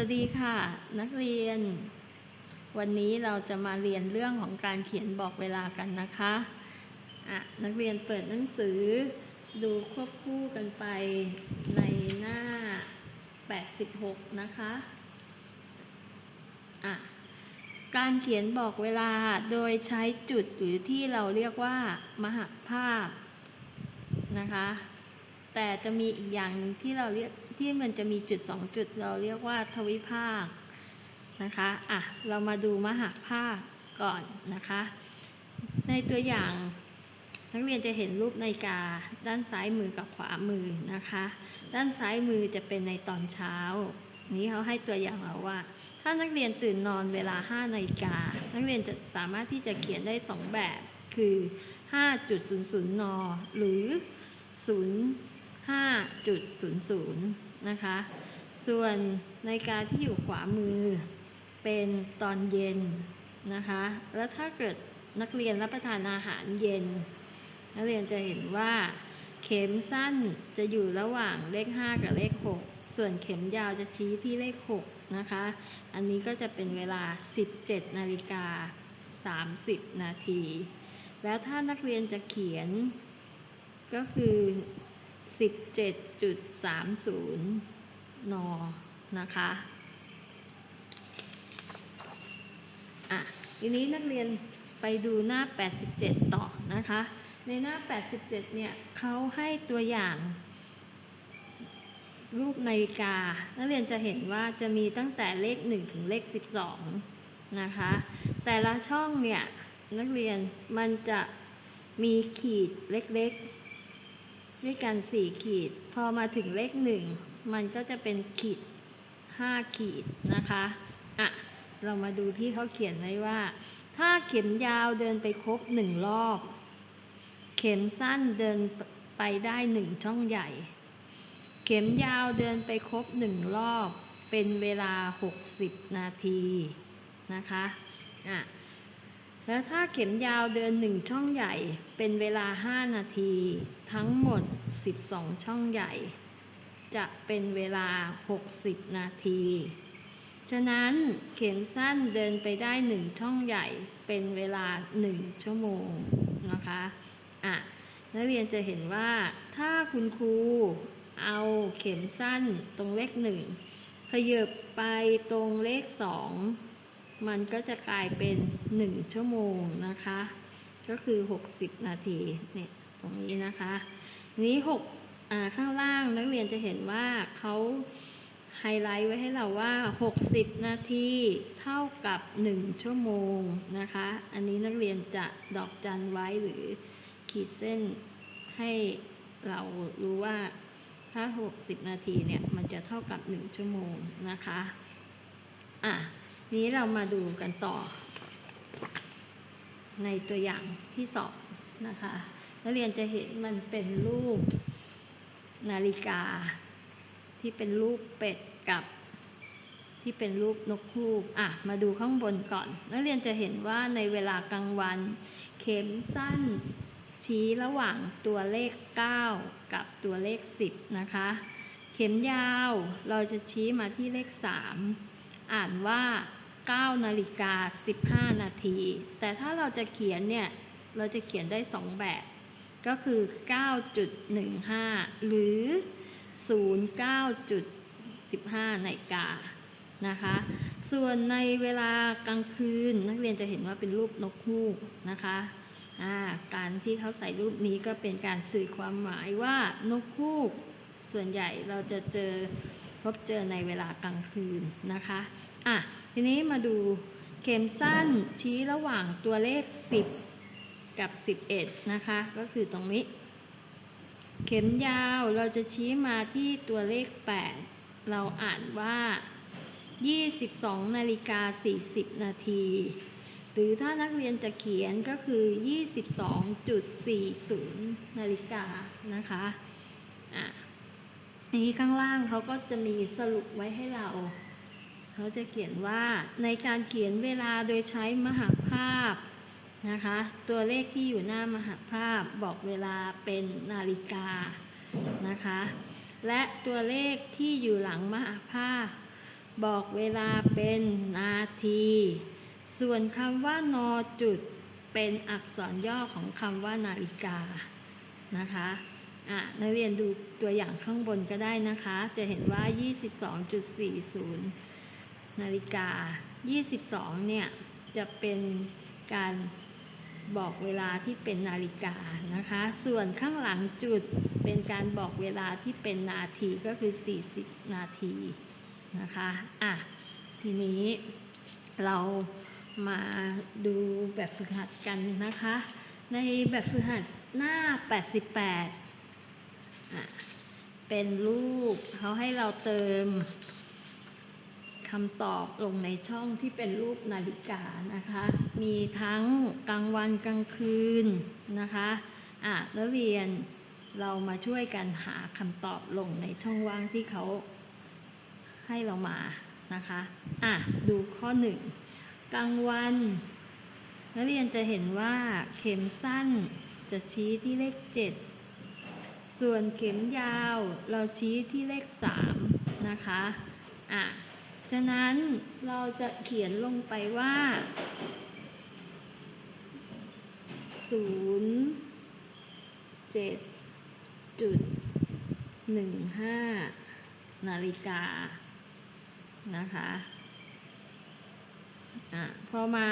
วัสดีค่ะ นักเรียน วันนี้เราจะมาเรียนเรื่องของการเขียนบอกเวลากันนะคะอะนักเรียนเปิดหนังสือ ดูควบคู่กันไปในหน้า 86 นะคะอะการเขียนบอกเวลาโดยใช้จุดหรือที่เราเรียกว่า มหภาพนะคะ แต่จะมีอีกอย่างที่เราเรียก ที่มันจะมีจุดสองจุดเราเรียกว่าทวิภาคนะคะอะเรามาดูมหาภาคก่อนนะคะ ในตัวอย่างนักเรียนจะเห็นรูปนาฬิกาด้านซ้ายมือกับขวามือนะคะ ด้านซ้ายมือจะเป็นในตอนเช้า นี้เขาให้ตัวอย่างเราว่า ถ้านักเรียนตื่นนอนเวลา5นาฬิกา นักเรียนจะสามารถที่จะเขียนได้ 2 แบบ คือ 5.00 น หรือ 05.00 นะคะ ส่วนนาฬิกาที่อยู่ขวามือเป็นตอนเย็นนะคะ แล้วถ้าเกิดนักเรียนรับประทานอาหารเย็น นักเรียนจะเห็นว่าเข็มสั้นจะอยู่ระหว่างเลข 5 กับเลข 6 ส่วนเข็มยาวจะชี้ที่เลข 6 นะคะ อันนี้ก็จะเป็นเวลา 17 นาฬิกา 30 นาที แล้วถ้านักเรียนจะเขียนก็คือ 17.30 น นะคะอะทีนี้นักเรียนไปดูหน้า 87 ต่อนะคะ ในหน้า 87 เนี่ยเขาให้ตัวอย่าง รูปนาฬิกา นักเรียนจะเห็นว่าจะมีตั้งแต่เลข 1 ถึงเลข 12 นะคะ แต่ละช่องเนี่ย นักเรียนมันจะมีขีดเล็กๆ ด้วยกันสี่ขีด พอมาถึงเลขหนึ่งมันก็จะเป็นขีดห้าขีดนะคะอะเรามาดูที่เขาเขียนไว้ว่า ถ้าเข็มยาวเดินไปครบหนึ่งรอบ เข็มสั้นเดินไปได้หนึ่งช่องใหญ่ เข็มยาวเดินไปครบหนึ่งรอบ เป็นเวลาหกสิบนาทีนะคะอะ แล้วถ้าเข็มยาวเดินหนึ่งช่องใหญ่ เป็นเวลา 5 นาที ทั้งหมด 12 ช่องใหญ่ จะเป็นเวลา 60 นาที ฉะนั้นเข็มสั้นเดินไปได้หนึ่งช่องใหญ่ เป็นเวลา 1 ชั่วโมงนะคะอะนักเรียนจะเห็นว่าถ้าคุณครูเอาเข็มสั้นตรงเลขหนึ่งขยับไปตรงเลขสอง มันก็จะกลายเป็น 1 ชั่วโมงนะคะ ก็คือ 60 นาทีเนี่ยตรงนี้นะคะ นี้6อ่าข้างล่างนักเรียนจะเห็นว่าเขาไฮไลท์ไว้ให้เราว่า 60 นาทีเท่ากับ 1 ชั่วโมงนะคะ อันนี้นักเรียนจะดอกจันไว้หรือขีดเส้นให้เรารู้ว่าถ้า 60 นาทีเนี่ย มันจะเท่ากับ 1 ชั่วโมงนะคะ อะ นี้เรามาดูกันต่อ ในตัวอย่างที่สองนะคะนักเรียนจะเห็นมันเป็นรูปนาฬิกา ที่เป็นรูปเป็ดกับ ที่เป็นรูปนกฮูกอะ มาดูข้างบนก่อน นักเรียนจะเห็นว่าในเวลากลางวัน เข็มสั้น ชี้ระหว่างตัวเลข 9 กับตัวเลข 10 นะคะ เข็มยาวเราจะชี้มาที่เลข 3 อ่านว่า 9นาฬิกา15 นาที แต่ถ้าเราจะเขียนเนี่ย เราจะเขียนได้ 2 แบบ ก็คือ 9.15 หรือ 09.15 นาฬิกานะคะ ส่วนในเวลากลางคืนนักเรียนจะเห็นว่าเป็นรูปนกฮูกนะคะาการที่เขาใส่รูปนี้ก็เป็นการสื่อความหมายว่านกฮูก ส่วนใหญ่เราจะเจอพบเจอในเวลากลางคืนนะคะ อะ ทีนี้มาดูเข็มสั้นชี้ระหว่างตัวเลข 10 กับ 11 นะคะ ก็คือตรงนี้ เข็มยาวเราจะชี้มาที่ตัวเลข 8 เราอ่านว่า 22นาฬิกา40 นาที หรือถ้านักเรียนจะเขียนก็คือ 22.40 นาฬิกานะคะอะนี้ข้างล่างเขาก็จะมีสรุปไว้ให้เรา เขาจะเขียนว่าในการเขียนเวลาโดยใช้มหาภาพนะคะ ตัวเลขที่อยู่หน้ามหาภาพบอกเวลาเป็นนาฬิกานะคะ และตัวเลขที่อยู่หลังมหาภาพ บอกเวลาเป็นนาที ส่วนคำว่านอจุดเป็นอักษรย่อของคำว่านาฬิกานะคะอะนักเรียนดูตัวอย่างข้างบนก็ได้นะคะ จะเห็นว่า 22.40 นาฬิกา 22 เนี่ย จะเป็นการบอกเวลาที่เป็นนาฬิกานะคะ ส่วนข้างหลังจุดเป็นการบอกเวลาที่เป็นนาทีก็คือ 40 นาทีนะคะอะทีนี้เรามาดูแบบฝึกหัดกันนะคะ ในแบบฝึกหัดหน้า 88อะเป็นรูปเขาให้เราเติม คำตอบลงในช่องที่เป็นรูปนาฬิกานะคะ มีทั้งกลางวันกลางคืนนะคะอะแล้วเรียนเรามาช่วยกันหาคำตอบลงในช่องว่างที่เขาให้เรามานะคะอะดูข้อหนึ่งกลางวันนักเรียนจะเห็นว่าเข็มสั้นจะชี้ที่เลขเจ็ดส่วนเข็มยาวเราชี้ที่เลขสามนะคะ อะ ฉะนั้นเราจะเขียนลงไปว่าศูนย์เจ็ดจุดหนึ่งห้านาฬิกา นะคะอะพอมา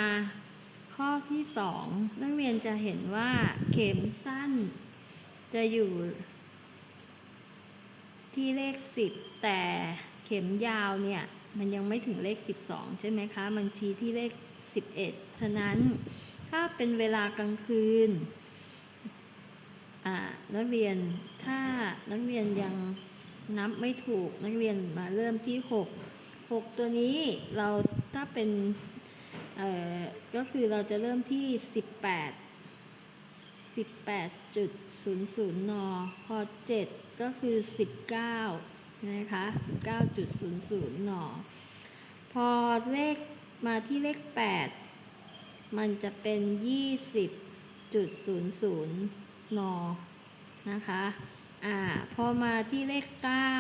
ข้อที่สองนักเรียนจะเห็นว่าเข็มสั้นจะอยู่ ที่เลขสิบแต่เข็มยาวเนี่ย มันยังไม่ถึงเลขสิบสองใช่ไหมคะ มันชี้ที่เลขสิบเอ็ดฉะนั้นถ้าเป็นเวลากลางคืนนักเรียนถ้านักเรียนยังนับไม่ถูกนักเรียนมาเริ่มที่หกหกตัวนี้เราถ้าเป็นก็คือเราจะเริ่มที่สิบแปดสิบแปดจุดศูนย์ศูนย์นพอเจ็ดก็คือสิบเก้า นะคะสิบเก้าจุดศูนย์ศูนย์นพอเลขมาที่เลขแปดมันจะเป็นยี่สิบจุดศูนย์ศูนย์นนะคะ อ่า พอมาที่เลขเก้า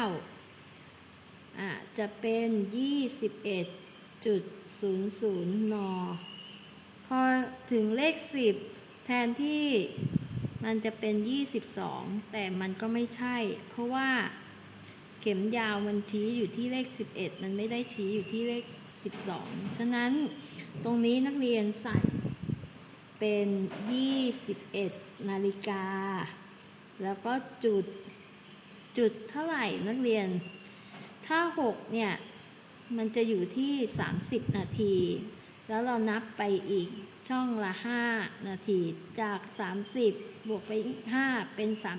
อ่า จะเป็นยี่สิบเอ็ดจุดศูนย์ศูนย์นพอถึงเลขสิบแทนที่มันจะเป็นยี่สิบสองแต่มันก็ไม่ใช่ เพราะว่า ข็มยาวมันชี้อยู่ที่เลขสิบเอ็ดมันไม่ได้ชี้อยู่ที่เลขสิบสองฉะนั้นตรงนี้นักเรียนใส่เป็นยี่สิบเอ็ดนาฬิกา แล้วก็จุดจุดเท่าไหร่นักเรียน ถ้าหกเนี่ย มันจะอยู่ที่สามสิบนาที แล้วเรานับไปอีกช่องละห้านาที จากสามสิบวกไปอีกห้าเป็นสาม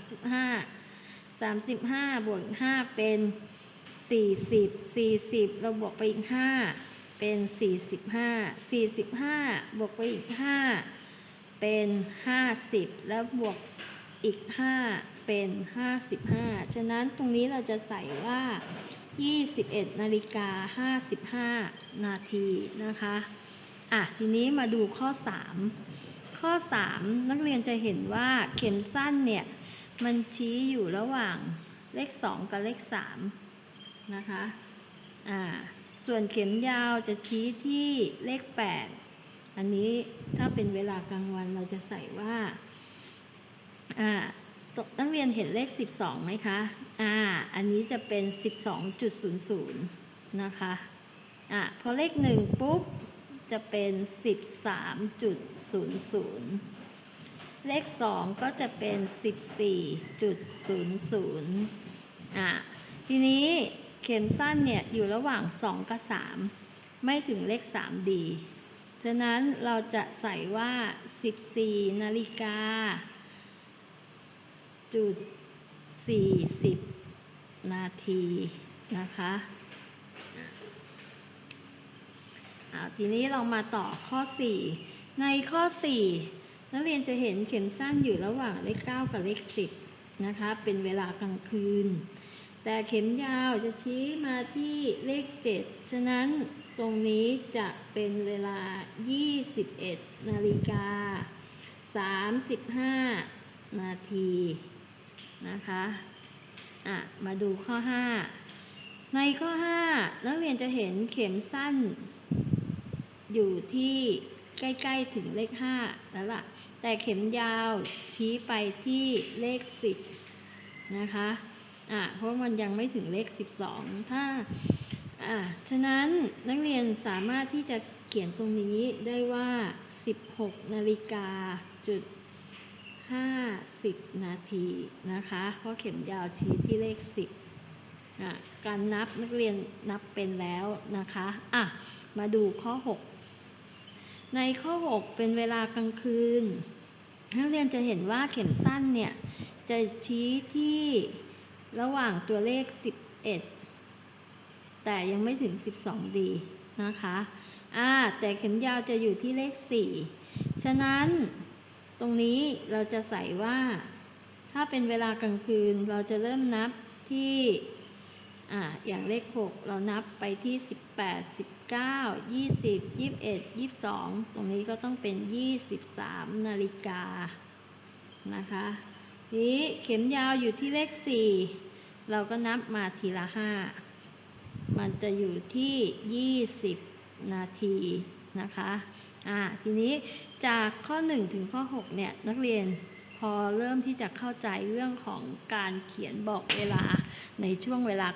สามสิบห้าบวกห้าเป็นสี่สิบสี่สิบเราบวกไปอีกห้าเป็นสี่สิบห้าสี่สิบห้าบวกไปอีกห้าเป็นห้าสิบแล้วบวกอีกห้าเป็นห้าสิบห้าฉะนั้นตรงนี้เราจะใส่ว่า21นาฬิกา55นาทีนะคะอะทีนี้มาดูข้อ3ข้อ3นักเรียนจะเห็นว่าเข็มสั้นเนี่ย มันชี้อยู่ระหว่างเลข 2 กับเลข 3 นะคะอ่าส่วนเข็มยาวจะชี้ที่เลข 8 อันนี้ถ้าเป็นเวลากลางวันเราจะใส่ว่าอ่านักเรียนเห็นเลข 12ไหมคะ อ่า อันนี้จะเป็น 12.00 นะคะ อ่าพอเลข 1 ปุ๊บ จะเป็น 13.00 เลข 2 ก็จะเป็น 14.00อ่าทีนี้เข็มสั้นเนี่ยอยู่ระหว่าง 2 กับ 3 ไม่ถึงเลข3ดีฉะนั้นเราจะใส่ว่า 14 นาฬิกาจุดสี่สิบนาทีนะคะอ่าทีนี้เรามาต่อข้อสี่ในข้อสี่ นักเรียนจะเห็นเข็มสั้นอยู่ระหว่างเลขเก้ากับเลขสิบนะคะ เป็นเวลากลางคืน แต่เข็มยาวจะชี้มาที่เลขเจ็ดฉะนั้นตรงนี้จะเป็นเวลา 21 นาฬิกา 35 นาทีนะคะอะมาดูข้อ 5 ในข้อ 5 นักเรียนจะเห็นเข็มสั้นอยู่ที่ ใกล้ๆถึงเลข5แล้วล่ะ แต่เข็มยาวชี้ไปที่เลข10นะคะอะเพราะมันยังไม่ถึงเลข12ถ้าอะฉะนั้นนักเรียนสามารถที่จะเขียนตรงนี้ได้ว่า16นาฬิกาจุด50นาทีนะคะ เพราะเข็มยาวชี้ที่เลข10อะการนับนักเรียนนับเป็นแล้วนะคะ อะ มาดูข้อ6 ในข้อ 6 เป็นเวลากลางคืน นักเรียนจะเห็นว่าเข็มสั้นเนี่ย จะชี้ที่ระหว่างตัวเลข 11 แต่ยังไม่ถึง 12 ดีนะคะอ่าแต่เข็มยาวจะอยู่ที่เลข 4 ฉะนั้นตรงนี้เราจะใส่ว่า ถ้าเป็นเวลากลางคืนเราจะเริ่มนับที่ อ่าอย่างเลข 6 เรานับไปที่ 18 19 20 21 22 ตรงนี้ก็ต้องเป็น 23 นาฬิกานะคะนี้เข็มยาวอยู่ที่เลข 4 เราก็นับมาทีละ 5 มันจะอยู่ที่ 20 นาทีนะคะอ่าทีนี้จากข้อ 1 ถึงข้อ 6 เนี่ย นักเรียนพอเริ่มที่จะเข้าใจเรื่องของการเขียนบอกเวลาในช่วงเวลา